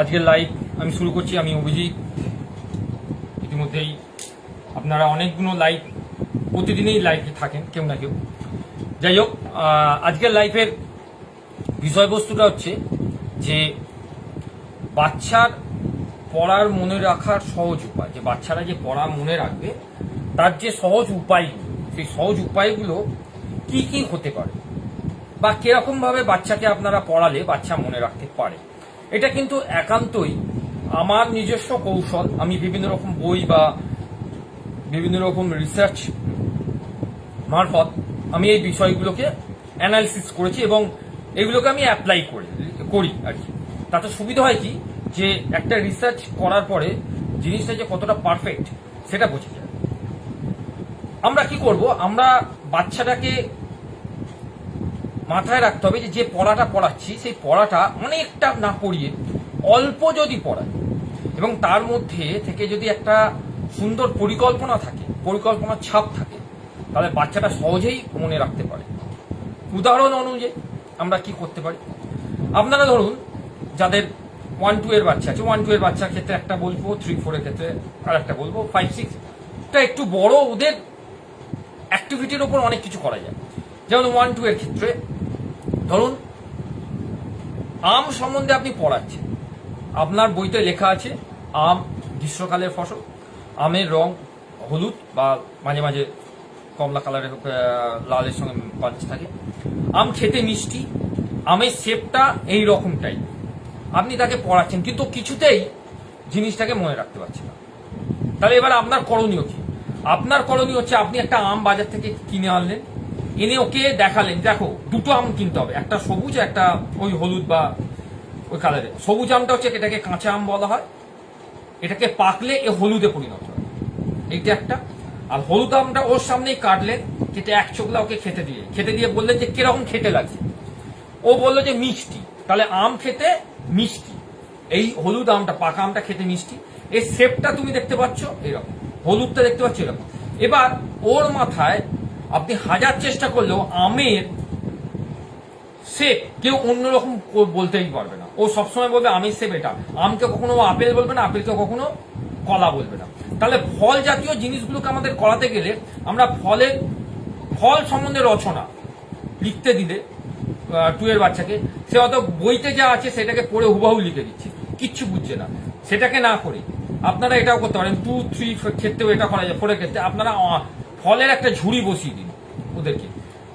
আজকের লাইভ আমি শুরু করছি, আমি অভিজিৎ। ইতিমধ্যেই আপনারা অনেকগুলো লাইভ প্রতিদিনই লাইভে থাকেন, কেউ না কেউ। যাই হোক আজকের লাইফের বিষয়বস্তুটা হচ্ছে যে বাচ্চার পড়ার মনে রাখার সহজ উপায়, যে বাচ্চারা যে পড়া মনে রাখবে, তার যে সহজ উপায়, সেই সহজ উপায়গুলো কি কি হতে পারে? বা কীরকম ভাবে বাচ্চাকে আপনারা পড়ালে বাচ্চা মনে রাখতে পারে? এটা কিন্তু একান্তই আমার নিজস্ব কৌশল। আমি বিভিন্ন রকম বই বা বিভিন্ন রকম রিসার্চ মারফত আমি এই বিষয়গুলোকে অ্যানালিসিস করেছি এবং এগুলোকে আমি অ্যাপ্লাই করি করি আর কি। তাতে সুবিধা হয় কি? যে একটা রিসার্চ করার পরে জিনিসটা যে কতটা পারফেক্ট সেটা বোঝা যায়। আমরা কি করব? আমরা বাচ্চাটাকে মাথায় রাখতে হবে যে যে পড়াটা পড়াচ্ছি, সেই পড়াটা অনেকটা না পড়িয়ে অল্প যদি পড়ায় এবং তার মধ্যে থেকে যদি একটা সুন্দর পরিকল্পনা থাকে, পরিকল্পনার ছাপ থাকে, তাহলে বাচ্চাটা সহজেই মনে রাখতে পারে। উদাহরণ অনুযায়ী আমরা কি করতে পারি? আপনারা ধরুন, যাদের ওয়ান টু এর বাচ্চা আছে ওয়ান টু এর বাচ্চার ক্ষেত্রে একটা বলব থ্রি ফোরের ক্ষেত্রে আর একটা বলব ফাইভ সিক্স এটা একটু বড় ওদের অ্যাক্টিভিটির ওপর অনেক কিছু করা যায়। যেমন ওয়ান টু এর ক্ষেত্রে ধরুন, আম সম্বন্ধে আপনি পড়াচ্ছেন। আপনার বইতে লেখা আছে, আম গ্রীষ্মকালের ফসল, আমের রং হলুদ বা মাঝে মাঝে কমলা কালারের লালের সঙ্গে পাঞ্চ থাকে। আম খেতে মিষ্টি, আমের শেপটা এই রকমটাই আপনি তাকে পড়াচ্ছেন, কিন্তু কিছুতেই জিনিসটাকে মনে রাখতে পারছে না। তাহলে এবার আপনার করণীয় কি? আপনার করণীয় হচ্ছে আপনি একটা আম বাজার থেকে কিনে আনলেন এনে ওকে দেখালেন, দেখো, দুটো আম কিনতে হবে, একটা সবুজ একটা ওই হলুদ বা ওই কালারের সবুজ আমটা হচ্ছে এটাকে কাঁচা আম বলা হয়, এটাকে পাকলে এ হলুদে পরিণত হয়। এইটা একটা। আর হলুদ আমটা ওর সামনেই কাটলেন, কেটে এক চোখলা ওকে খেতে দিয়ে খেতে দিয়ে বললেন যে কীরকম খেতে লাগছে। ও বলল যে মিষ্টি, তাহলে আম খেতে মিষ্টি, এই হলুদ আমটা, পাকা আমটা খেতে মিষ্টি এই শেপটা তুমি দেখতে পাচ্ছ এরকম, হলুদটা দেখতে পাচ্ছ এরকম। এবার ওর মাথায় আপনি হাজার চেষ্টা করলেও আমের শেপ কেউ অন্যরকম বলতেই পারবে না। ও সবসময় বলবে, আমের শেপ এটা আমকে কখনো আপেল বলবে না, আপেলকে কখনো কলা বলবে না। তাহলে ফল জাতীয় জিনিসগুলোকে আমাদের করাতে গেলে আমরা ফলের, ফল সম্বন্ধে রচনা লিখতে দিলে টু এর বাচ্চাকে, সে অত বইতে যা আছে সেটাকে পড়ে হুবাহু লিখে দিচ্ছে। কিচ্ছু বুঝছে না। সেটাকে না করে আপনারা এটাও করতে পারেন। টু থ্রি ক্ষেত্রেও এটা করা যায়। ফোরের ক্ষেত্রে আপনারা ফলের একটা ঝুড়ি বসিয়ে দিন ওদেরকে।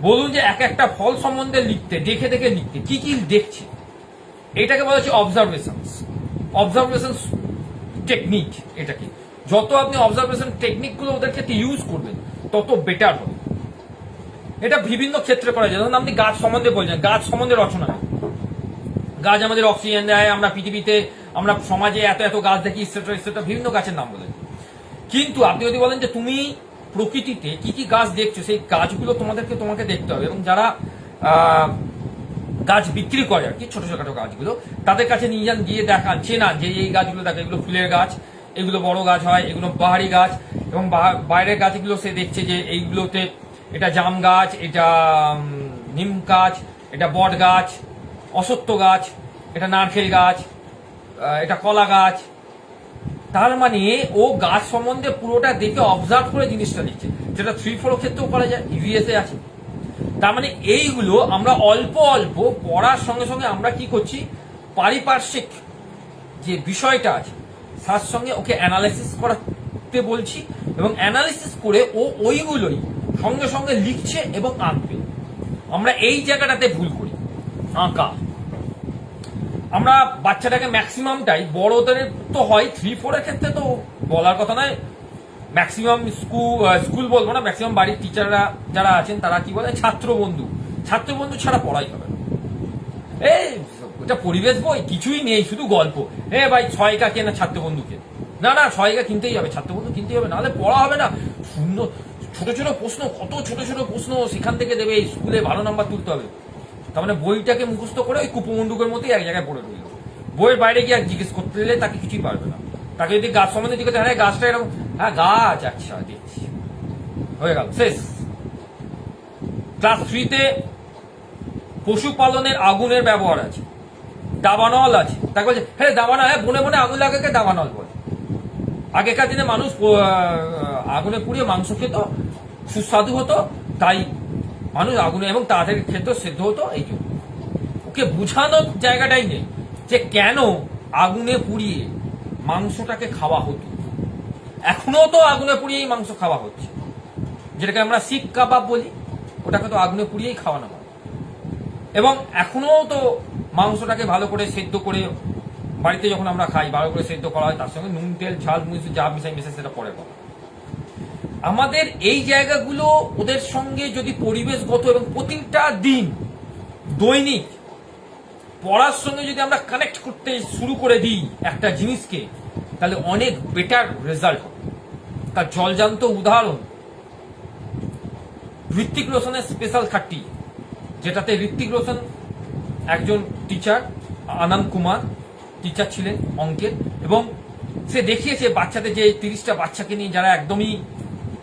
বলুন যে এক একটা ফল সম্বন্ধে লিখতে, দেখে দেখে লিখতে, কি কি দেখছে? এটাকে বলা হচ্ছে অবজারভেশনস অবজারভেশন টেকনিক এটাকে। যত আপনি অবজারভেশন টেকনিকগুলো ওদের ক্ষেত্রে ইউজ করবেন, তত বেটার হবে। এটা বিভিন্ন ক্ষেত্রে করা যায়। ধরুন আপনি গাছ সম্বন্ধে বলছেন, গাছ সম্বন্ধে রচনা। গাছ আমাদের অক্সিজেন দেয়, আমরা পৃথিবীতে, আমরা সমাজে এত এত গাছ দেখি ইসেট্রা ইসেট্রা বিভিন্ন গাছের নাম বলেন কিন্তু আপনি যদি বলেন যে তুমি প্রকৃতিতে কি কি গাছ দেখছ, সেই গাছগুলো তোমাদেরকে তোমাকে দেখতে হবে এবং যারা গাছ বিক্রি করে আর কি, ছোট ছোটখাটো গাছগুলো, তাদের কাছে নিয়ে যান, গিয়ে দেখান চেনান যে এই গাছগুলো দেখো, এগুলো ফুলের গাছ, এগুলো বড় গাছ হয়, এগুলো পাহাড়ি গাছ, এবং বাইরের গাছগুলো সে দেখছে যে এইগুলোতে এটা জাম গাছ, এটা নিম গাছ, এটা বট গাছ অসত্য গাছ, এটা নারকেল গাছ এটা কলা গাছ তার মানে ও গাছ সম্বন্ধে পুরোটা দেখে অবজার্ভ করে জিনিসটা লিখছে যেটা থ্রি ফোর ক্ষেত্রেও করা যায় ইভিএসে আছে। তার মানে এইগুলো আমরা অল্প অল্প পড়ার সঙ্গে সঙ্গে আমরা কি করছি? পারিপার্শ্বিক যে বিষয়টা আছে, তার সঙ্গে ওকে অ্যানালাইসিস করাতে বলছি এবং অ্যানালাইসিস করে ও ওইগুলোই সঙ্গে সঙ্গে লিখছে এবং আঁকবে। আমরা এই জায়গাটাতে ভুল করি। আঁকা। আমরা বাচ্চাটাকে ম্যাক্সিমামটাই বড়দের তো হয় থ্রি ফোরের ক্ষেত্রে তো বলার কথা নয়। ম্যাক্সিমাম স্কুল স্কুল বলব না ম্যাক্সিমাম বাড়ির টিচাররা যারা আছেন, তারা কি বলে? ছাত্র বন্ধু ছাত্র বন্ধু ছাড়া পড়াই হবে এই ওটা পরিবেশ বই, কিছুই নেই, শুধু গল্প। এ ভাই, ছয়কা কেনা ছাত্র বন্ধুকে না না, ছয়কা কিনতেই হবে ছাত্র বন্ধু কিনতেই হবে, নাহলে পড়া হবে না। সুন্দর ছোট ছোট প্রশ্ন, কত ছোট ছোট প্রশ্ন সেখান থেকে দেবে স্কুলে ভালো নাম্বার তুলতে হবে। তার মানে বইটাকে মুখস্থ করে ওই কুপমন্ডুকের মতোই এক জায়গায় পড়ে রইল। বইয়ের বাইরে গিয়ে আর জিজ্ঞেস করতে গেলে তাকে কিছুই পারবে না। তাকে যদি গাছ সম্বন্ধে জিজ্ঞেস হ্যাঁ গাছটা এরকম হ্যাঁ গাছ আচ্ছা দেখছি। হয়ে গেল, শেষ। ক্লাস থ্রিতে পশুপালনের আগুনের ব্যবহার আছে। দাবানল আছে। তাকে বলছে হ্যাঁ দাবানল হ্যাঁ বনে বনে আগুন লাগাকে দাবানল বলে। আগেকার দিনে মানুষ আগুনে পুড়িয়ে মাংস খেত, সুস্বাদু হতো, তাই মানুষ আগুনে এবং তাদের খেত সেদ্ধ হতো, এই জন্য ওকে বোঝানোর জায়গাটাই নেই যে কেন আগুনে পুড়িয়ে মাংসটাকে খাওয়া হতো। এখনও তো আগুনে পুড়িয়েই মাংস খাওয়া হচ্ছে। যেটাকে আমরা শিখ কাবাব বলি, ওটাকে তো আগুনে পুড়িয়েই খাওয়ানো হয়। এবং এখনও তো মাংসটাকে ভালো করে সেদ্ধ করে বাড়িতে যখন আমরা খাই, ভালো করে সেদ্ধ করা হয়, তার সঙ্গে নুন, তেল, ঝাল মুসি যা মিশাই মিশাই সেটা পরে কথা আমাদের এই জায়গাগুলো ওদের সঙ্গে যদি পরিবেশগত এবং প্রতিটা দিন দৈনিক পড়ার সঙ্গে যদি আমরা কানেক্ট করতে শুরু করে দিই একটা জিনিসকে, তাহলে অনেক বেটার রেজাল্ট তার জলজান্ত উদাহরণ ঋত্বিক রোশনের স্পেশাল থার্টি যেটাতে ঋত্বিক রোশন একজন টিচার আনন্দ কুমার টিচার ছিলেন অঙ্কের, এবং সে দেখিয়েছে বাচ্চাদের যে তিরিশটা বাচ্চাকে নিয়ে যারা একদমই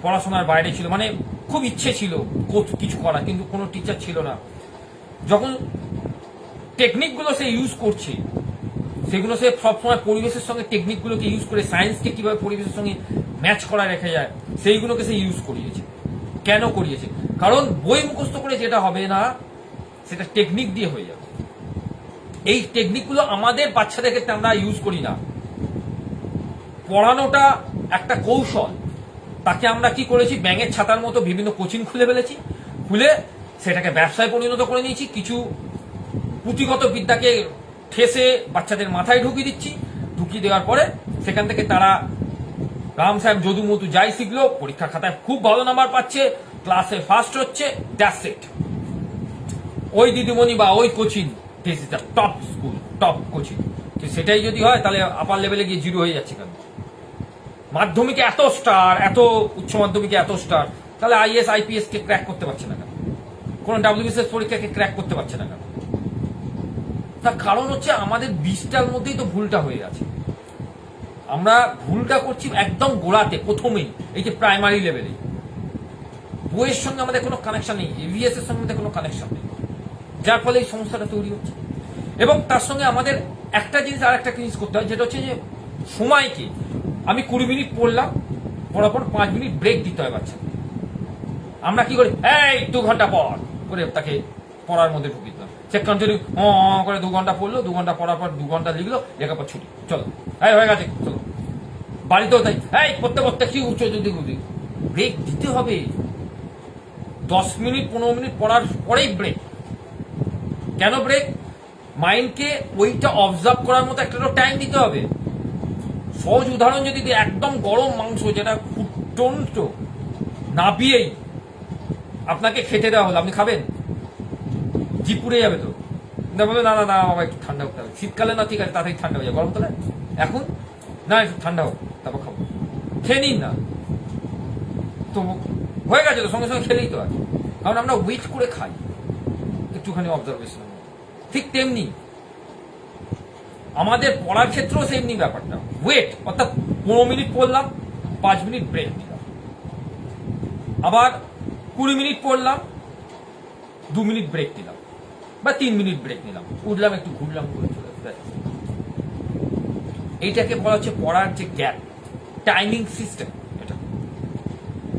পড়াশোনার বাইরে ছিল মানে খুব ইচ্ছে ছিল কিছু করার, কিন্তু কোনো টিচার ছিল না। যখন টেকনিকগুলো সে ইউজ করছে, সেগুলো সে সবসময় পরিবেশের সঙ্গে টেকনিকগুলোকে ইউজ করে সায়েন্সকে কীভাবে পরিবেশের সঙ্গে ম্যাচ করা রেখে যায়, সেইগুলোকে সে ইউজ করিয়েছে। কেন করিয়েছে? কারণ বই মুখস্থ করে যেটা হবে না, সেটা টেকনিক দিয়ে হয়ে যাবে। এই টেকনিকগুলো আমাদের বাচ্চাদের ক্ষেত্রে আমরা ইউজ করি না। পড়ানোটা একটা কৌশল। তাকে আমরা কি করেছি? ব্যাঙের ছাতার মতো বিভিন্ন কোচিং খুলে ফেলেছি। খুলে সেটাকে ব্যবসায় পরিণত করে নিয়েছি। কিছু পুঁথিগত বিদ্যাকে ঠেসে বাচ্চাদের মাথায় ঢুকিয়ে দিচ্ছি। ঢুকিয়ে দেওয়ার পরে সেখান থেকে তারা রাম সাহেব যদু মধু যাই শিখলো, পরীক্ষা খাতায় খুব ভালো নাম্বার পাচ্ছে, ক্লাসে ফার্স্ট হচ্ছে দ্যাটস ওই দিদিমণি বা ওই coaching this is the top school top coaching তো সেটাই যদি হয়, তাহলে আপার লেভেলে গিয়ে জিরো হয়ে যাচ্ছে কেন? মাধ্যমিকে এত স্টার এত উচ্চ মাধ্যমিকে এত স্টার তাহলে আইএস আইপিএস কে ক্র্যাক করতে পারছে না কেন? কোন ডাব্লিউবিসিএস পরীক্ষাকে ক্র্যাক করতে পারছে না কেন? তার কারণ হচ্ছে আমাদের বীজটার মধ্যেই তো ভুলটা হয়ে আছে আমরা ভুলটা করছি একদম গোড়াতে, প্রথমেই, এই যে প্রাইমারি লেভেলে বইয়ের সঙ্গে আমাদের কোনো কানেকশন নেই এভিএস এর সঙ্গে কোনো কানেকশন নেই। যার ফলে এই সমস্যাটা তৈরি হচ্ছে। এবং তার সঙ্গে আমাদের একটা জিনিস আর একটা জিনিস করতে হয়, যেটা হচ্ছে যে সময়কে আমি কুড়ি মিনিট পড়লাম, পড়ার পর পাঁচ মিনিট ব্রেক দিতে হয় বাচ্চা আমরা কি করি? এই, দু ঘণ্টা পর করে তাকে পড়ার মধ্যে ঢুকিয়ে দিলাম। সে কন্টিনিউ করে দু ঘণ্টা পড়ল, দু ঘণ্টা পড়ার পর দু ঘণ্টা লিখলো, লেখার পর ছুটি। চলো। এই, হয়ে গেছে, চলো। বাড়িতেও তাই। এই পড়তে পড়তে কি উচ্চ যদি ব্রেক দিতে হবে। দশ মিনিট, পনেরো মিনিট পড়ার পরেই ব্রেক কেন ব্রেক মাইন্ডকে ওইটা অবজার্ভ করার মতো একটা টাইম দিতে হবে। সহজ উদাহরণ যদি একদম গরম মাংস যেটা ফুটন্ত নাবিয়েই আপনাকে খেতে দেওয়া হলো, আপনি খাবেন? জি পুড়ে যাবে তো। বলবে, না না না বাবা একটু ঠান্ডা হতে হবে। শীতকালে না, ঠিক আছে, তাড়াতাড়ি ঠান্ডা হয়ে যাবে। গরম তো না। এখন? না, একটু ঠান্ডা হোক, তারপর খাব। খেয়ে নিন না। তো হয়ে গেছে তো, সঙ্গে সঙ্গে খেলেই তো আর। কারণ আমরা ওয়েট করে খাই। একটুখানি অবজারভেশন ঠিক তেমনি আমাদের পড়ার ক্ষেত্রেও সেমনি ব্যাপারটা। ওয়েট অর্থাৎ পনেরো মিনিট পড়লাম, পাঁচ মিনিট ব্রেক দিলাম। আবার কুড়ি মিনিট পড়লাম, দু মিনিট ব্রেক দিলাম, বা তিন মিনিট ব্রেক নিলাম। উঠলাম, একটু ঘুরলাম করে চলে। এইটাকে বলা হচ্ছে পড়ার যে গ্যাপ টাইমিং সিস্টেম এটা।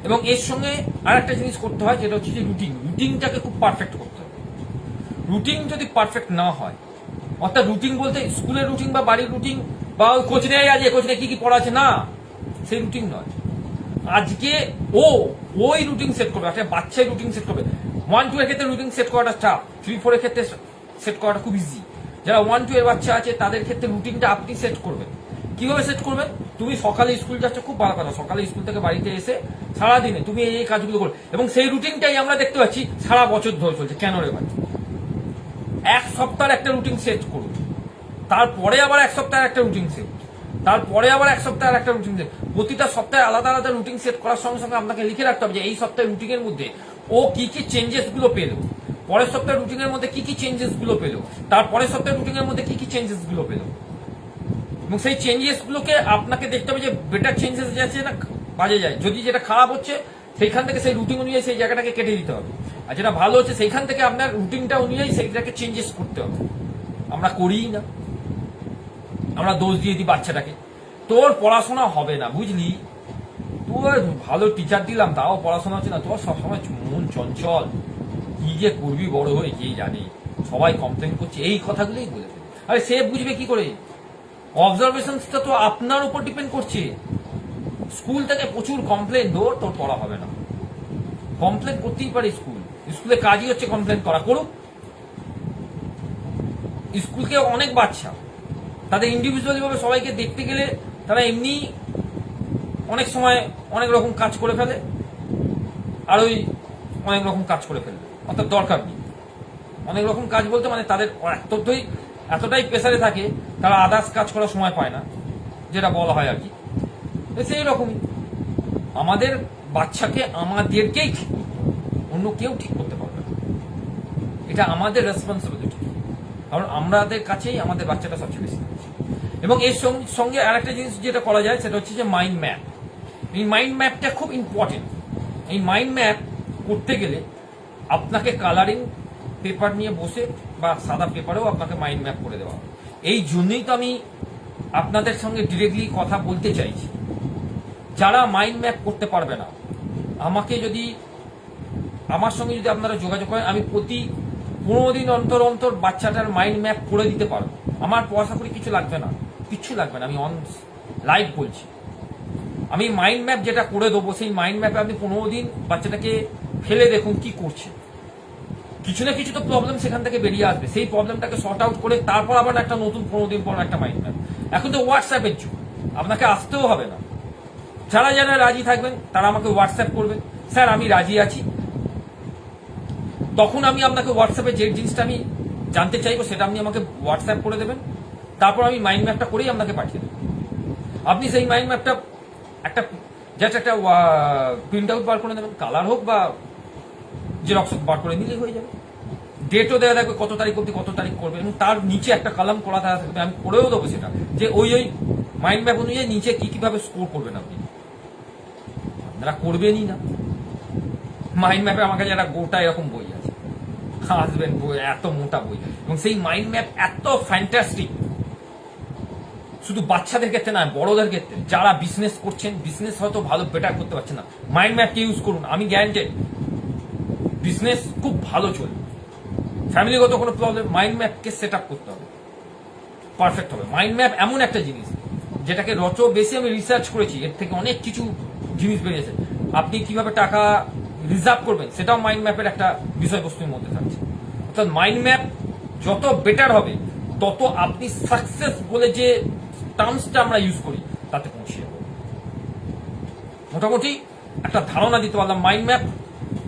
এবং এর সঙ্গে আর একটা জিনিস করতে হয়, যেটা হচ্ছে যে রুটিন রুটিনটাকে খুব পারফেক্ট করতে হবে। রুটিন যদি পারফেক্ট না হয় অর্থাৎ রুটিন বলতে স্কুলের রুটিন বা বাড়ির রুটিন বা ওই কোচিনে আজ কোচিনে কি কি পড়া আছে? না, সেই রুটিন নয়। আজকে ও, ওই রুটিন সেট করবে, একটা বাচ্চাই রুটিন সেট করবে। ওয়ান টু এর ক্ষেত্রে রুটিন সেট করাটা চাপ থ্রি ফোর এর ক্ষেত্রে সেট করাটা খুব ইজি যারা ওয়ান টু এর বাচ্চা আছে, তাদের ক্ষেত্রে রুটিনটা আপনি সেট করবেন। কীভাবে সেট করবেন? তুমি সকালে স্কুল যাচ্ছ, খুব ভালো কথা। সকালে স্কুল থেকে বাড়িতে এসে সারাদিনে তুমি এই কাজগুলো করো। এবং সেই রুটিনটাই আমরা দেখতে পাচ্ছি সারা বছর ধরে চলছে। কেন রে ভাই? এক সপ্তাহের একটা রুটিন সেট করুন। তারপরে আবার এক সপ্তাহের একটা রুটিন সেট তারপরে আবার এক সপ্তাহের একটা রুটিন সেট প্রতিটা সপ্তাহে আলাদা আলাদা রুটিন সেট করার সঙ্গে সঙ্গে আপনাকে লিখে রাখতে হবে যে এই সপ্তাহের রুটিনের মধ্যে ও কি কি চেঞ্জেসগুলো পেল। পরের সপ্তাহের রুটিনের মধ্যে কি কি চেঞ্জেসগুলো পেল। তারপরের সপ্তাহের রুটিনের মধ্যে কি কি চেঞ্জেসগুলো পেল। এবং সেই চেঞ্জেস গুলোকে আপনাকে দেখতে হবে যে বেটার চেঞ্জেস যাচ্ছে না বাজে যায়। যদি যেটা খারাপ হচ্ছে, সেইখান থেকে সেই রুটিন অনুযায়ী সেই জায়গাটাকে কেটে দিতে হবে। আর যেটা ভালো হচ্ছে, সেইখান থেকে আপনার রুটিনটা অনুযায়ী সেইটাকে চেঞ্জেস করতে হবে। আমরা করিই না। আমরা দোষ দিয়ে দিই বাচ্চাটাকে। তোর পড়াশোনা হবে না, বুঝলি? তোর ভালো টিচার দিলাম, তাও পড়াশোনা হচ্ছে না। তোর সবসময় মন চঞ্চল। কি যে করবি বড় হয়ে, কে জানে? সবাই কমপ্লেন করছে, এই কথাগুলোই বলে। আরে সে বুঝবে কি করে? অবজারভেশনসটা তো আপনার উপর ডিপেন্ড করছে। স্কুল থেকে প্রচুর কমপ্লেন দৌড় তোর পড়া হবে না। কমপ্লেন করতেই পারে স্কুল স্কুলে কাজই হচ্ছে কমপ্লেন করা। করুক। স্কুলকে অনেক বাচ্চা তাদের ইন্ডিভিজুয়ালি ভাবে সবাইকে দেখতে গেলে তারা এমনি অনেক সময় অনেক রকম কাজ করে ফেলে। আর ওই অনেক রকম কাজ করে ফেলে। অর্থাৎ দরকার নেই। অনেক রকম কাজ বলতে মানে তাদের এতটাই এতটাই প্রেসারে থাকে, তারা আদার্স কাজ করার সময় পায় না, যেটা বলা হয় আর কি। সেই রকমই। আমাদের বাচ্চাকে আমাদেরকেই। অন্য কেউ ঠিক করতে পারবে না। এটা আমাদের রেসপন্সিবিলিটি কারণ আমাদের কাছেই আমাদের বাচ্চাটা সবচেয়ে বেশি। এবং এর সঙ্গে- আরেকটা জিনিস যেটা করা যায়, সেটা হচ্ছে যে মাইন্ড ম্যাপ এই মাইন্ড ম্যাপটা খুব ইম্পর্টেন্ট এই মাইন্ড ম্যাপ করতে গেলে আপনাকে কালারিং পেপার নিয়ে বসে বা সাদা পেপারেও আপনাকে মাইন্ড ম্যাপ করে দেওয়া। এই জন্যই তো আমি আপনাদের সঙ্গে ডিরেক্টলি কথা বলতে চাইছি। যারা মাইন্ড ম্যাপ করতে পারবে না, আমাকে যদি আমার সঙ্গে যদি আপনারা যোগাযোগ করেন, আমি প্রতি পনেরো দিন অন্তর অন্তর বাচ্চাটার মাইন্ড ম্যাপ করে দিতে পারব। আমার পয়সা করে কিছু লাগবে না কিচ্ছু লাগবে না, আমি অন লাইভ বলছি। আমি মাইন্ড ম্যাপ যেটা করে দেবো, সেই মাইন্ড ম্যাপে আপনি পনেরো দিন বাচ্চাটাকে ফেলে দেখুন কি করছে। কিছু না কিছু তো প্রবলেম সেখান থেকে বেরিয়ে আসবে। সেই প্রবলেমটাকে শর্ট আউট করে তারপর আবার একটা নতুন পনেরো দিন পর একটা মাইন্ড ম্যাপ এখন তো হোয়াটসঅ্যাপের যুগ, আপনাকে আসতেও হবে না। যারা যারা রাজি থাকবেন, তারা আমাকে হোয়াটসঅ্যাপ করবেন। স্যার, আমি রাজি আছি। তখন আমি আপনাকে হোয়াটসঅ্যাপে যে জিনিসটা আমি জানতে চাইব সেটা আপনি আমাকে হোয়াটসঅ্যাপ করে দেবেন। তারপর আমি মাইন্ড ম্যাপটা করেই আপনাকে পাঠিয়ে দেবো। আপনি সেই মাইন্ড ম্যাপটা একটা জাস্ট একটা প্রিন্ট আউট বার করে নেবেন। কালার হোক বা জেরক্স বার করে নিলেই হয়ে যাবে। ডেটও দেওয়া থাকবে, কত তারিখ অব্দি কত তারিখ করবে। এবং তার নিচে একটা কলাম করা থাকবে, আমি করেও দেবো সেটা। যে ওই ওই মাইন্ড ম্যাপ অনুযায়ী নিচে কি কীভাবে স্কোর করবেন আপনি। আপনারা করবেনই না। মাইন্ড ম্যাপে কাছে একটা গোটা এরকম বই আছে। হাসবেন বই, এত মোটা বই। এবং সেই মাইন্ড ম্যাপ এত ফ্যান্টাস্টিক শুধু বাচ্চাদের ক্ষেত্রে না, বড়দের ক্ষেত্রে। যারা বিজনেস করছেন বিজনেস হয়তো ভালো বেটার করতে পারছেন না। মাইন্ড ম্যাপকে ইউজ করুন, আমি গ্যারান্টেড বিজনেস খুব ভালো চলবে। ফ্যামিলিগত কোনো প্রবলেম মাইন্ড ম্যাপকে সেট আপ করতে হবে। পারফেক্ট হবে। মাইন্ড ম্যাপ এমন একটা জিনিস, যেটাকে রচ বেশি আমি রিসার্চ করেছি, এর থেকে অনেক কিছু জিনিস বেরিয়েছে। আপনি কীভাবে টাকা রিজার্ভ করবেন, সেটাও মাইন্ড ম্যাপের একটা বিষয়বস্তুর মধ্যে থাকছে। অর্থাৎ মাইন্ড ম্যাপ যত বেটার হবে, তত আপনি সাকসেস বলে যে টার্মসটা আমরা ইউজ করি, তাতে পৌঁছে যাব। মোটামুটি একটা ধারণা দিতে পারলাম মাইন্ড ম্যাপ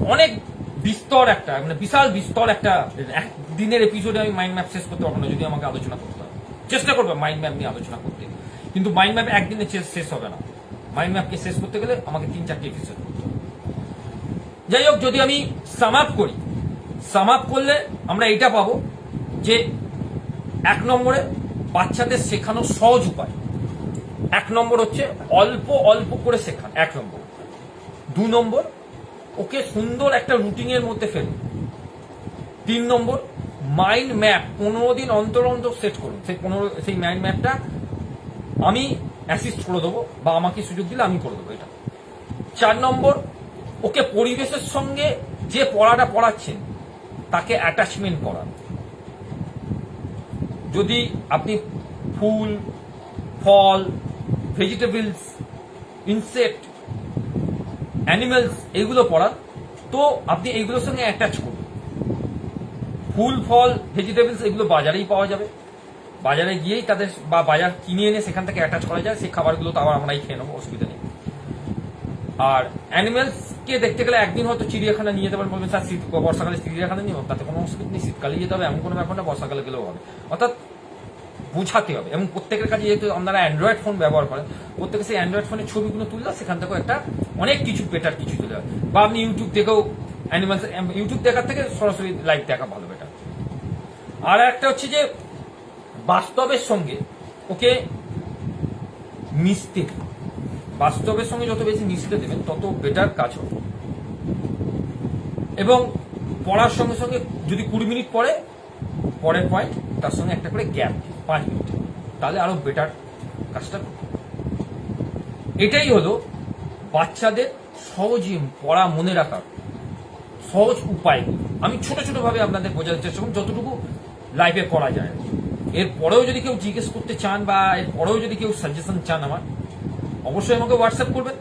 অনেক বিস্তর একটা মানে বিশাল বিস্তর একটা, এক দিনের এপিসোডে আমি মাইন্ড ম্যাপ শেষ করতে পারব না, যদি আমাকে আলোচনা করতে হয়। চেষ্টা করব মাইন্ড ম্যাপ নিয়ে আলোচনা করতে। কিন্তু মাইন্ড ম্যাপ একদিনে শেষ- শেষ হবে না। মাইন্ড ম্যাপকে শেষ করতে গেলে আমাকে তিন, চারটে এপিসোড করতে হবে। যাই হোক, যদি আমি সাম আপ করি সাম আপ করলে আমরা এটা পাবো যে এক নম্বরে বাচ্চাদের শেখানোর সহজ উপায়। এক নম্বর হচ্ছে অল্প অল্প করে শেখান এক নম্বর। দু নম্বর, ওকে সুন্দর একটা রুটিনের মধ্যে ফেলুন। তিন নম্বর মাইন্ড ম্যাপ পনেরো দিন অন্তর অন্তর সেট করুন। সেই পনেরো, সেই মাইন্ড ম্যাপটা আমি অ্যাসিস্ট করে দেবো বা আমাকে সুযোগ দিলে আমি করে দেবো এটা। চার নম্বর, ওকে পরিবেশের সঙ্গে যে পড়াটা পড়াচ্ছেন তাকে অ্যাটাচমেন্ট করান। যদি আপনি ফুল, ফল ভেজিটেবলস ইনসেক্ট অ্যানিমেলস এগুলো পড়ান, তো আপনি এইগুলোর সঙ্গে অ্যাটাচ করুন। ফুল, ফল ভেজিটেবলস এগুলো বাজারেই পাওয়া যাবে। বাজারে গিয়েই তাদের বা বাজার কিনে এনে সেখান থেকে অ্যাটাচ করা যায়, সেই খাবারগুলো তো আবার আমরাই খেয়ে নেব, অসুবিধা নেই। আর অ্যানিমেলসকে দেখতে গেলে একদিন হয়তো চিড়িয়াখানা নিয়ে যেতে পারেন বলবেন স্যার, শীত, বর্ষাকালে চিড়িয়াখানা নিয়ে তাতে কোনো অসুবিধা নেই শীতকালে যেতে হবে, এমন কোনো ব্যাপার না, বর্ষাকালে গেলেও হবে অর্থাৎ বোঝাতে হবে, এবং প্রত্যেকের কাছে যেহেতু আপনারা অ্যান্ড্রয়েড ফোন ব্যবহার করেন, প্রত্যেকে সেই অ্যান্ড্রয়েড ফোনের ছবিগুলো তুললে সেখান থেকেও একটা অনেক কিছু বেটার কিছু যাবে বা আপনি ইউটিউব থেকেও অ্যানিমালস ইউটিউব দেখার থেকে সরাসরি লাইভ দেখা ভালো বেটার আর একটা হচ্ছে যে, বাস্তবের সঙ্গে ওকে মিশতে। বাস্তবের সঙ্গে যত বেশি মিশতে দেবেন, তত বেটার কাজ হবে। এবং পড়ার সঙ্গে সঙ্গে যদি কুড়ি মিনিট পড়ে, পরের পয়েন্ট তার সঙ্গে একটা করে গ্যাপ পাঁচ মিনিট। তাহলে আরও বেটার কাজটা। এটাই হলো বাচ্চাদের সহজে পড়া মনে রাখার সহজ উপায়। আমি ছোট ছোট ভাবে আপনাদের বোঝাতে চেষ্টা করুন যতটুকু লাইফে করা যায়। এর পরেও যদি কেউ জিজ্ঞেস করতে চান বা এর পরেও যদি কেউ সাজেশন চান আমার অবশ্যই আমাকে হোয়াটসঅ্যাপ করবেন।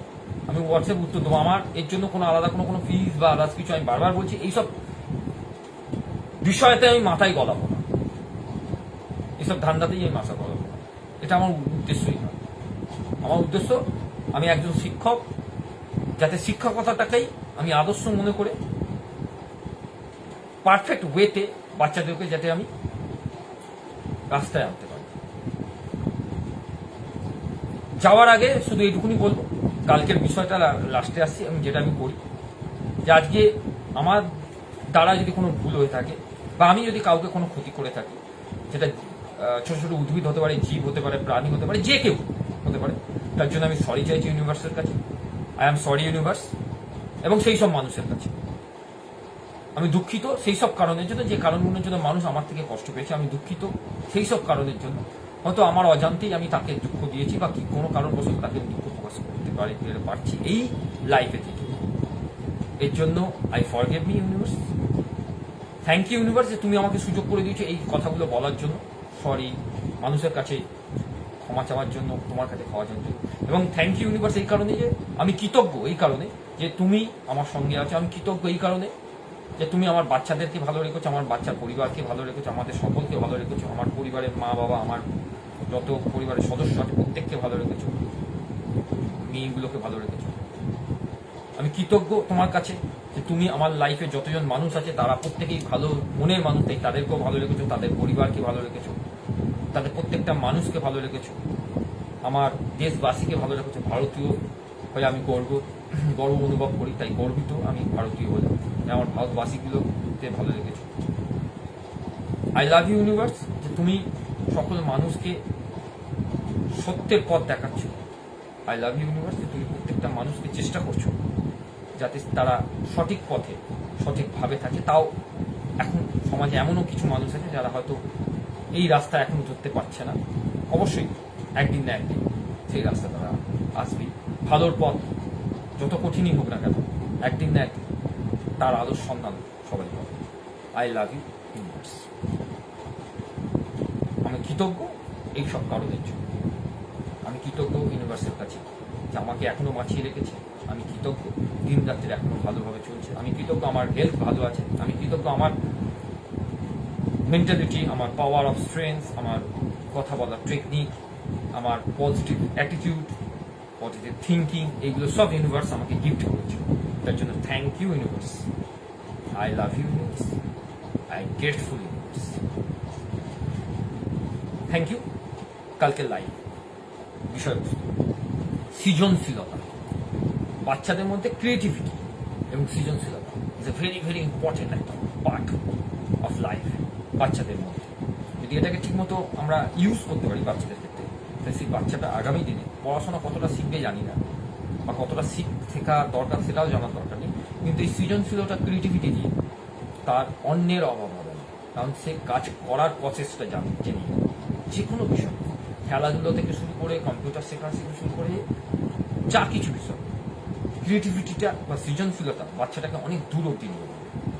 আমি হোয়াটসঅ্যাপ উত্তর দেবো। আমার এর জন্য কোনো আলাদা কোনো কোনো ফিজ বা আলাদা কিছু আমি বারবার বলছি, এইসব বিষয়তে আমি মাথায় গলাবো না। এইসব ধান্দাতেই আমি মাথা গলাবো এটা আমার উদ্দেশ্যই না আমার উদ্দেশ্য, আমি একজন শিক্ষক, যাতে শিক্ষকতাটাকেই আমি আদর্শ মনে করে পারফেক্ট ওয়েতে বাচ্চাদেরকে যাতে আমি রাস্তায় আনতে পারি যাওয়ার আগে শুধু এইটুকুনি বলব, কালকের বিষয়টা লাস্টে আসছি, আমি যেটা আমি করি, যে আজকে আমার দ্বারা যদি কোনো ভুল হয়ে থাকে বা আমি যদি কাউকে কোনো ক্ষতি করে থাকি, যেটা ছোট ছোট উদ্ভিদ হতে পারে, জীব হতে পারে, প্রাণী হতে পারে, যে কেউ হতে পারে, তার জন্য আমি সরি চাইছি ইউনিভার্সের কাছে আই এম সরি ইউনিভার্স এবং সেই সব মানুষের কাছে। আমি দুঃখিত সেই সব কারণের জন্য, যে কারণগুলোর জন্য মানুষ আমার থেকে কষ্ট পেয়েছে, আমি দুঃখিত সেই সব কারণের জন্য। হয়তো আমার অজান্তেই আমি তাকে দুঃখ দিয়েছি বা কি কোনো কারণবশত তাকে দুঃখ প্রকাশ করতে পারি পারছি এই লাইফে থেকে। এর জন্য I forgive me universe thank you universe যে তুমি আমাকে সুযোগ করে দিয়েছ এই কথাগুলো বলার জন্য। সরি মানুষের কাছে ক্ষমা চাওয়ার জন্য, তোমার কাছে খাওয়ার জন্য। এবং থ্যাংক ইউ ইউনিভার্স এই কারণে যে আমি কৃতজ্ঞ, এই কারণে যে তুমি আমার সঙ্গে আছো, আমি কৃতজ্ঞ এই কারণে। যে তুমি আমার বাচ্চাদেরকে ভালো রেখেছো, আমার বাচ্চার পরিবারকে ভালো রেখেছো, আমাদের সকলকে ভালো রেখেছো, আমার পরিবারের মা বাবা, আমার যত পরিবারের সদস্য আছে, প্রত্যেককে ভালো রেখেছো, মেয়েগুলোকে ভালো রেখেছো। আমি কৃতজ্ঞ তোমার কাছে যে তুমি আমার লাইফে যতজন মানুষ আছে, তারা প্রত্যেকেই ভালো মনের মানুষ, তাই তাদেরকেও ভালো রেখেছো, তাদের পরিবারকে ভালো রেখেছো, তাদের প্রত্যেকটা মানুষকে ভালো রেখেছো, আমার দেশবাসীকে ভালো রেখেছো, ভারতীয় হয়ে আমি গর্ব গর্ব অনুভব করি, তাই গর্বিত আমি ভারতীয় হলে আমার ভারতবাসীগুলোকে ভালো রেখেছো আই লাভ ইউ ইউনিভার্স যে তুমি সকল মানুষকে সত্যের পথ দেখাচ্ছ। আই লাভ ইউ ইউনিভার্স যে তুমি প্রত্যেকটা মানুষকে চেষ্টা করছ যাতে তারা সঠিক পথে, সঠিকভাবে থাকে। তাও এখন সমাজে এমনও কিছু মানুষ আছে যারা হয়তো এই রাস্তা এখন ধরতে পারছে না। অবশ্যই একদিন না একদিন সেই রাস্তা তারা আসবে। ভালোর পথ যত কঠিনই হোক না কেন, একদিন না একদিন। তার আলোর সন্ধান সবাই পাবে। আই লাভ ইউ আমি কৃতজ্ঞ এই সব কারণের জন্য। আমি কৃতজ্ঞ ইউনিভার্সের কাছে, যে আমাকে এখনও বাঁচিয়ে রেখেছে। আমি কৃতজ্ঞ, দিন রাত্রি এখনও ভালোভাবে চলছে। আমি কৃতজ্ঞ আমার হেলথ ভালো আছে। আমি কৃতজ্ঞ আমার মেন্টালিটি আমার পাওয়ার অফ স্ট্রেংথ আমার কথা বলার টেকনিক আমার পজিটিভ অ্যাটিটিউড পজিটিভ থিঙ্কিং এইগুলো সব ইউনিভার্স আমাকে গিফট করেছে। তার জন্য thank you universe I love you universe I grateful universe thank you কালকে লাইভ বিষয়বস্তু। সৃজনশীলতা। বাচ্চাদের মধ্যে ক্রিয়েটিভিটি এবং সৃজনশীলতা is a very very important একটা পার্ট অফ লাইফ বাচ্চাদের মধ্যে। যদি এটাকে ঠিকমতো আমরা ইউজ করতে পারি বাচ্চাদের ক্ষেত্রে সেই বাচ্চাটা আগামী দিনে পড়াশোনা কতটা শিখবে জানি না। বা কতটা শিখ শেখা দরকার সেটাও জানার দরকার নেই। কিন্তু এই সৃজনশীলতা ক্রিয়েটিভিটি দিয়ে তার অন্যের অভাব হবে না। কারণ সে কাজ করার প্রসেসটা জানে, জেনে। যে কোনো বিষয়। খেলাধুলো থেকে শুরু করে কম্পিউটার শেখা থেকে শুরু করে যা কিছু বিষয়। ক্রিয়েটিভিটিটা বা সৃজনশীলতা বাচ্চাটাকে অনেক দূর অব্দি নিয়ে যাবে।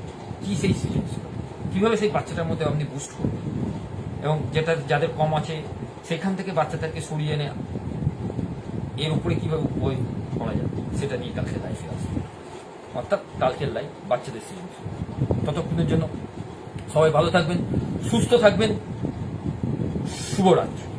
কি সেই সৃজনশীলতা? কীভাবে সেই বাচ্চাটার মধ্যে আপনি বুস্ট করবেন? এবং যেটা, যাদের কম আছে, সেখান থেকে বাচ্চাদেরকে সরিয়ে এনে এর উপরে কীভাবে বই করা যায়, সেটা নিয়ে কালকে লাইফে আসবে। অর্থাৎ কালকের লাইফ বাচ্চাদের সৃজনশীল ততক্ষণের জন্য সবাই ভালো থাকবেন, সুস্থ থাকবেন। শুভরাত্রি।